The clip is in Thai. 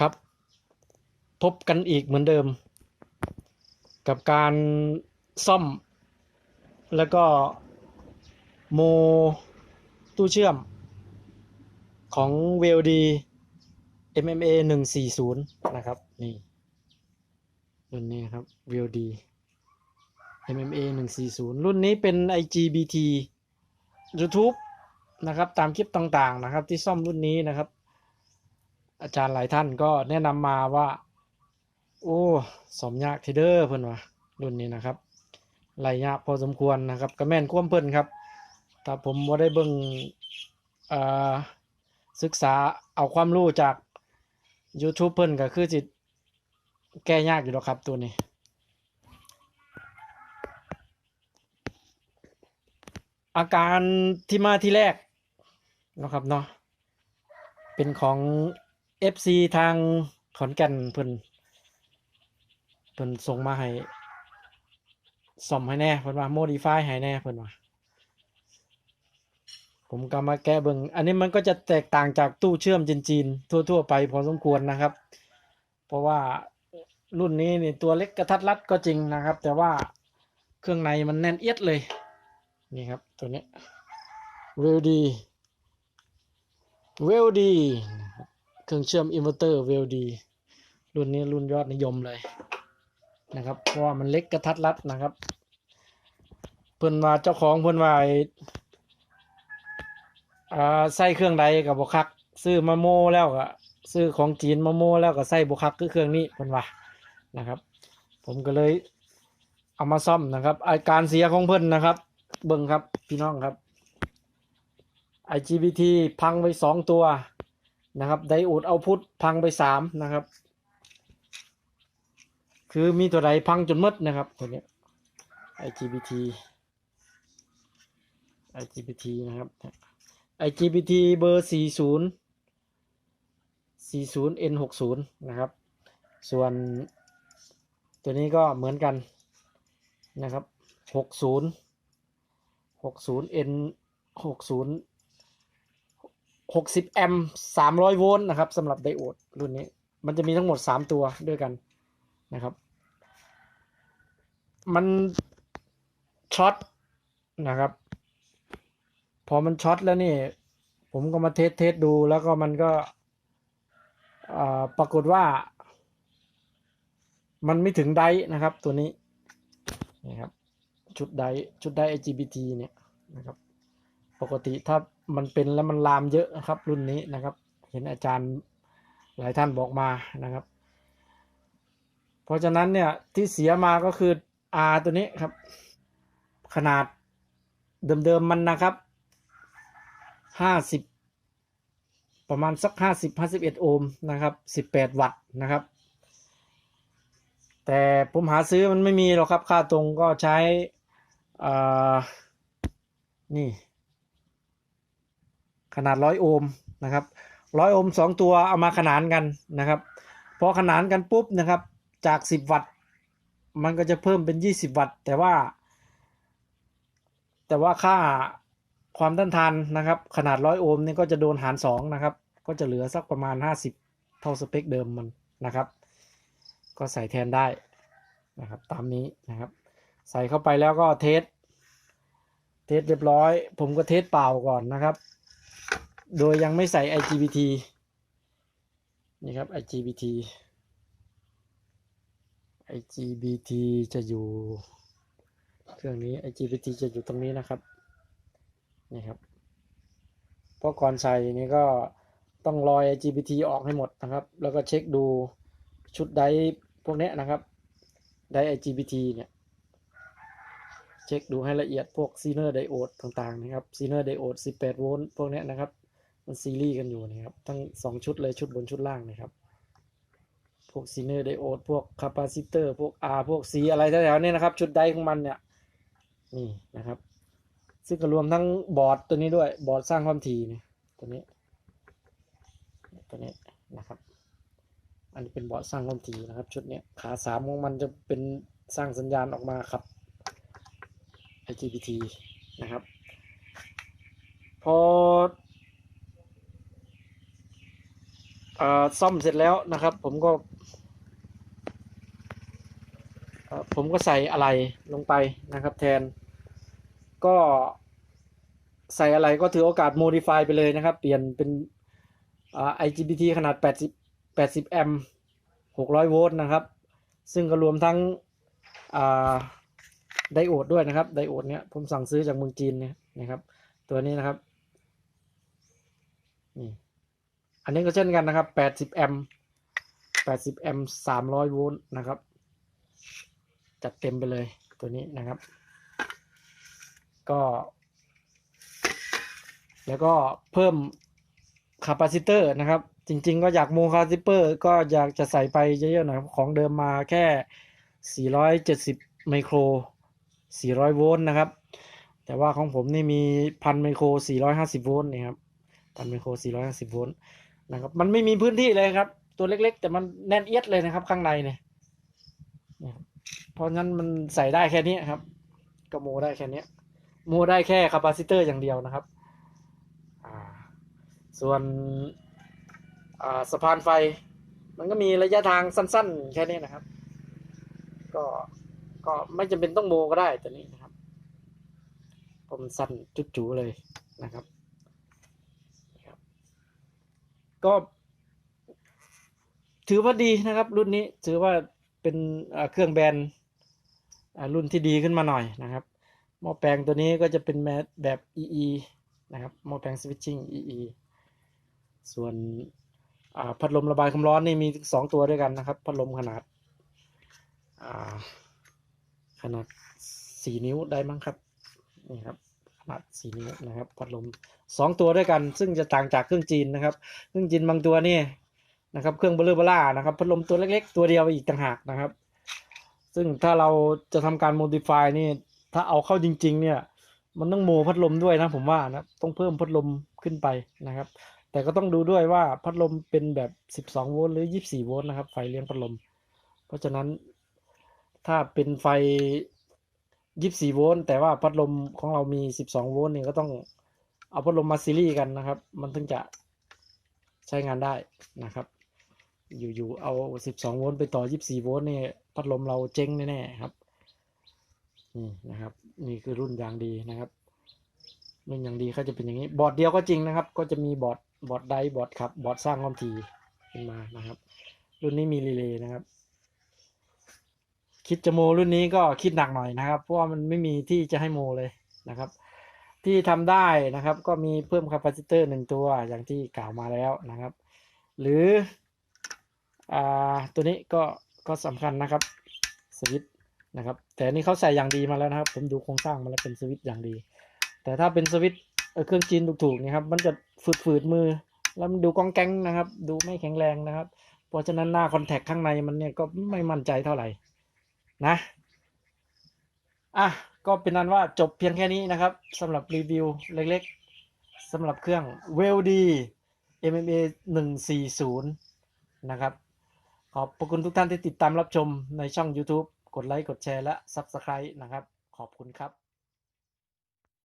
ครับ พบกันอีกเหมือนเดิม กับการซ่อม แล้วก็โมตู้เชื่อมของ VLD MMA 140 นะครับ นี่รุ่นนี้ครับ VLD MMA 140 รุ่นนี้เป็น IGBT YouTube นะครับ ตามคลิปต่างๆนะครับ ที่ซ่อมรุ่นนี้นะครับ อาจารย์หลายท่านก็แนะนำมาว่า โอ้สมยากเทเดอร์เพิ่นว่ารุ่นนี้นะครับไหลยากพอสมควรนะครับก็แม่นความเพิ่นครับถ้าผมบ่าได้เบิ่งเอ่อศึกษาเอาความรู้จาก YouTube เพิ่นก็คือสิตแก้ยากอยู่แล้วครับตัวนี้อาการที่มาที่แรกนะครับเนาะเป็นของ FC ทางขอนแก่นเพิ่นเพิ่นส่งมาให้ซ่อมให้แน่เพิ่นว่า modify ให้แน่เพิ่นว่าผมก็มาแก้เบิ่งอันนี้มันก็จะแตกต่างจากตู้เชื่อมจีนๆทั่ว ๆ ไปพอสมควรนะครับ เพราะว่ารุ่นนี้นี่ตัวเล็กกระทัดรัดก็จริงนะครับ แต่ว่าเครื่องในมันแน่นเอียดเลย นี่ครับตัวนี้เวลดีเวลดี เครื่องเชื่อมอินเวอร์เตอร์เวลดีรุ่นนี้รุ่นยอดนิยมเลยนะครับ เพราะว่ามันเล็กกระทัดรัดนะครับ เพิ่นว่าเจ้าของเพิ่นว่าไอ้อ่าใส่เครื่องใดกับบคัก ซื้อมาโมแล้วก็ซื้อของจีนมาโมแล้วก็ใส่บคักคือเครื่องนี้เพิ่นว่านะครับ ผมก็เลยเอามาซ่อมนะครับอาการเสียของเพิ่นนะครับ เบิ่งครับพี่น้องครับ IGBT พังไปสองตัว นะครับไดโอดเอาพุทพังไปสามนะครับ คือมีตัวใดพังจนมดนะครับตัวนี้ IGBT IGBT นะครับ IGBT เบอร์ 40 40 N 60 นะครับ ส่วนตัวนี้ก็เหมือนกันนะครับ 60 60 N 60 60 แอมป์300 โวลต์นะครับสำหรับไดโอดรุ่นนี้ มันจะมีทั้งหมด 3 ตัวด้วยกันนะครับ มันช็อตนะครับ พอมันช็อตแล้วนี่ ผมก็มาเทสเทสดูแล้วก็มันก็ปรากฏว่า มันไม่ถึงไดนะครับตัวนี้นี่ครับชุดไดชุดได IGBT เนี่ยนะครับ ปกติถ้า มันเป็นแล้วมันลามเยอะนะครับ รุ่นนี้นะครับ เห็นอาจารย์หลายท่านบอกมานะครับ เพราะฉะนั้นเนี่ยที่เสียมาก็คือ R ตัวนี้ครับ ขนาดเดิมๆมันนะครับห้าสิบประมาณสักห้าสิบห้าสิบเอ็ดโอห์มนะครับสิบแปดวัตต์นะครับ แต่ผมหาซื้อมันไม่มีหรอกครับ ค่าตรงก็ใช้อ่านี่ ขนาดร้อยโอห์มนะครับร้อยโอห์มสองตัวเอามาขนานกันนะครับ พอขนานกันปุ๊บนะครับ จากสิบวัตต์ มันก็จะเพิ่มเป็นยี่สิบวัตต์ แต่ว่า แต่ว่าค่าความต้านทานนะครับ ขนาดร้อยโอห์มนี่ก็จะโดนหารสองนะครับ ก็จะเหลือสักประมาณห้าสิบเท่าสเปคเดิมมันนะครับ ก็ใส่แทนได้นะครับ ตามนี้นะครับ ใส่เข้าไปแล้วก็เทสเทสเรียบร้อย ผมก็เทสเปล่าก่อนนะครับ โดยยังไม่ใส่ IGBT นี่ครับ IGBT IGBT จะอยู่ เครื่องนี้ IGBT จะอยู่ตรงนี้นะครับ นี่ครับเพราะก่อนใส่นี่ก็ต้องลอย IGBT ออกให้หมดนะครับ แล้วก็เช็คดูชุดไดพวกนี้นะครับ ไดร์ IGBT เนี่ย เช็คดูให้ละเอียดพวกซีเนอร์ไดโอดต่างๆนะครับซีเนอร์ไดโอด18 โวลต์พวกนี้นะครับ มันซีรีส์กันอยู่นะครับ ทั้ง2ชุดเลยชุดบนชุดล่างนะครับ พวกซีเนอร์ไดโอดพวกคาปาซิเตอร์ พวก R พวก C อะไรแถวๆนี้นะครับ ชุดไดของมันเนี่ย นี่นะครับ ซึ่งก็รวมทั้งบอร์ดตัวนี้ด้วย บอร์ดสร้างความถี่นี่ตัวนี้ ตัวนี้นะครับ อันนี้เป็นบอร์ดสร้างความถี่นะครับ ชุดเนี้ยขาสามของมันจะเป็นสร้างสัญญาณออกมาครับ IGBT นะครับ พอ เอ่อ ซ่อมเสร็จแล้วนะครับ ผมก็ผมก็ใส่อะไรลงไปนะครับ แทน ก็ใส่อะไรก็ถือโอกาส modify ไปเลยนะครับ เปลี่ยนเป็นอ่า IGBT ขนาด 80 80แอมป์600 โวลต์นะครับ ซึ่งก็รวมทั้งไดโอดด้วยนะครับ ไดโอดเนี้ยผมสั่งซื้อจากเมืองจีนเนี่ยนะครับ ตัวนี้นะครับนี่ อันนี้ก็เช่นกันนะครับ80แอมป์80แอมป์300โวลต์นะครับ จัดเต็มไปเลยตัวนี้นะครับ ก็ แล้วก็เพิ่มคาปาซิเตอร์นะครับ จริงๆ ก็อยากโมคาซิเปอร์ ก็อยากจะใส่ไปเยอะๆหน่อยของเดิมมาแค่ 470 ไมโคร 400 โวลต์นะครับ แต่ว่าของผมนี่มีพันไมโคร 450 โวลต์นี่ครับพันไมโคร 450 โวลต์ นะครับ มันไม่มีพื้นที่เลยครับ ตัวเล็ก ๆ แต่มันแน่นเอียดเลยนะครับ ข้างในเนี่ยเพราะงั้นมันใส่ได้แค่นี้ครับก็โมได้แค่นี้โมได้แค่คาปาซิเตอร์อย่างเดียวนะครับส่วนสะพานไฟ มันก็มีระยะทางสั้น ๆ แค่นี้นะครับ ก็ก็ไม่จำเป็นต้องโมก็ได้แตัวนี้นะครับผมนสั้นจุดจูเลยนะครับ ก็ ถือว่าดีนะครับ รุ่นนี้ถือว่าเป็นเครื่องแบรนด์รุ่นที่ดีขึ้นมาหน่อยนะครับ หม้อแปลงตัวนี้ก็จะเป็นแบบแบบ EE นะครับ หม้อแปลงสวิตชิ่ง EE ส่วนพัดลมระบายความร้อนนี่มีสองตัวด้วยกันนะครับ พัดลมขนาดขนาดสี่นิ้วได้มั้งครับ นี่ครับ สี่นิ้วนะครับพัดลมสองตัวด้วยกัน ซึ่งจะต่างจากเครื่องจีนนะครับ เครื่องจีนบางตัวนี่นะครับ เครื่องเบลอเบล่านะครับพัดลมตัวเล็ก ๆ ตัวเดียวอีกต่างหากนะครับ ซึ่งถ้าเราจะทำการ modify นี่ถ้าเอาเข้าจริง ๆ เนี่ย มันต้องโมพัดลมด้วยนะผมว่านะต้องเพิ่มพัดลมขึ้นไปนะครับ แต่ก็ต้องดูด้วยว่าพัดลมเป็นแบบ 12 โวลต์หรือ 24 โวลต์นะครับ ไฟเลี้ยงพัดลม เพราะฉะนั้นถ้าเป็นไฟ 24โวลต์แต่ว่าพัดลมของเรามี12โวลต์เนี่ยก็ต้องเอาพัดลมมาซีรีส์กันนะครับ มันถึงจะใช้งานได้นะครับ อยู่ๆเอา12โวลต์ไปต่อ24โวลต์เนี่ยพัดลมเราเจ๊งแน่ๆครับนี่นะครับ นี่คือรุ่นยางดีนะครับรุ่นยางดีเขาจะเป็นอย่างนี้ บอร์ดเดียวก็จริงนะครับ ก็จะมีบอร์ดบอร์ดไดบอร์ดขับบอร์ดสร้างความถี่ขึ้นมานะครับ รุ่นนี้มีรีเลย์นะครับ คิดจะโมรุ่นนี้ก็คิดหนักหน่อยนะครับ เพราะว่ามันไม่มีที่จะให้โมเลยนะครับ ที่ทำได้นะครับ ก็มีเพิ่มคาปาซิเตอร์หนึ่งตัวอย่างที่กล่าวมาแล้วนะครับ หรืออ่าตัวนี้ก็ก็สำคัญนะครับสวิตช์นะครับ แต่นี่เขาใส่อย่างดีมาแล้วนะครับ ผมดูโครงสร้างมาแล้วเป็นสวิตช์อย่างดี แต่ถ้าเป็นสวิตช์เครื่องจีนถูกๆเนะครับ มันจะฝืดๆมือ แล้วมันดูกองแกงนะครับ ดูไม่แข็งแรงนะครับ เพราะฉะนั้นหน้าคอนแทคข้างในมันเนี่ยก็ไม่มั่นใจเท่าไหร่ นะอะก็เป็นนั้นว่าจบเพียงแค่นี้นะครับสำหรับรีวิวเล็กๆสำหรับเครื่อง w e l d MMA 140 นะครับ ขอบพระคุณทุกท่านที่ติดตามรับชมในช่อง YouTube กดไลค์ กดแชร์และ Subscribe นะครับ ขอบคุณครับ